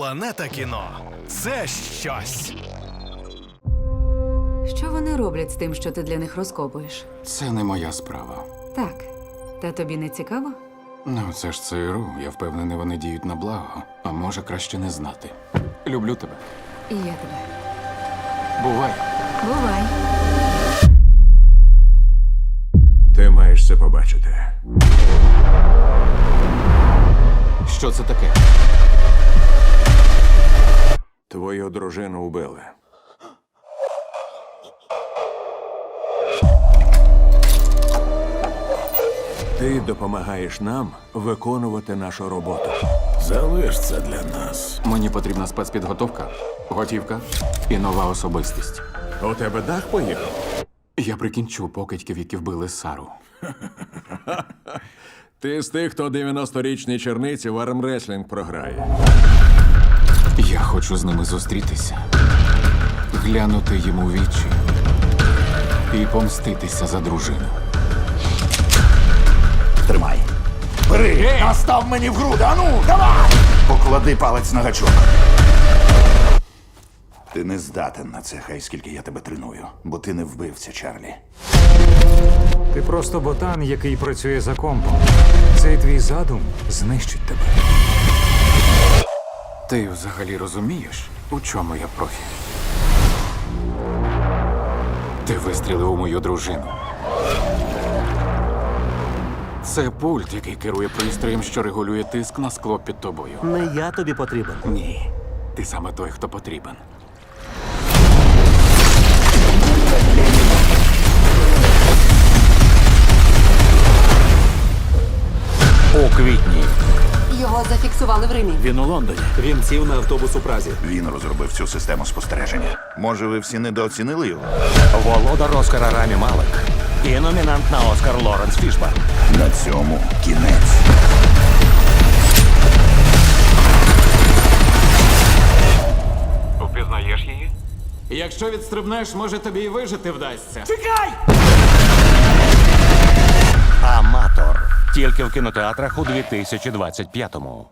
Планета кіно це щось. Що вони роблять з тим, що ти для них розкопуєш? Це не моя справа. Так. Та тобі не цікаво? Ну, це ж ЦРУ. Я впевнений, вони діють на благо, а може краще не знати. Люблю тебе. І я тебе. Бувай. Бувай. Ти маєш це побачити. Що це таке? Твою дружину убили. Ти допомагаєш нам виконувати нашу роботу. Залиш це для нас. Мені потрібна спецпідготовка, готівка і нова особистість. У тебе дах поїхав? Я прикінчу покидьків, які вбили Сару. Ти з тих, хто 90-річній черниці в армреслінг програє. Хочу з ними зустрітися, глянути їм у вічі і помститися за дружину. Тримай. Бери! Настав мені в груди! Ану, давай! Поклади палець на гачок. Ти не здатен на це, хай скільки я тебе треную, бо ти не вбивця, Чарлі. Ти просто ботан, який працює за компом. Цей твій задум знищить тебе. Ти взагалі розумієш, у чому я профі? Ти вистрілив у мою дружину. Це пульт, який керує пристроєм, що регулює тиск на скло під тобою. Не я тобі потрібен. Ні, ти саме той, хто потрібен. У квітні. Його зафіксували в Римі. Він у Лондоні. Він сів на автобус у Празі. Він розробив цю систему спостереження. Може, ви всі недооцінили його? Володар Оскара Рамі Малек. І номінант на Оскар Лоренс Фішбан. На цьому кінець. Упізнаєш її? Якщо відстрибнеш, може тобі і вижити вдасться. Аматор. Тільки в кінотеатрах у 2025-му.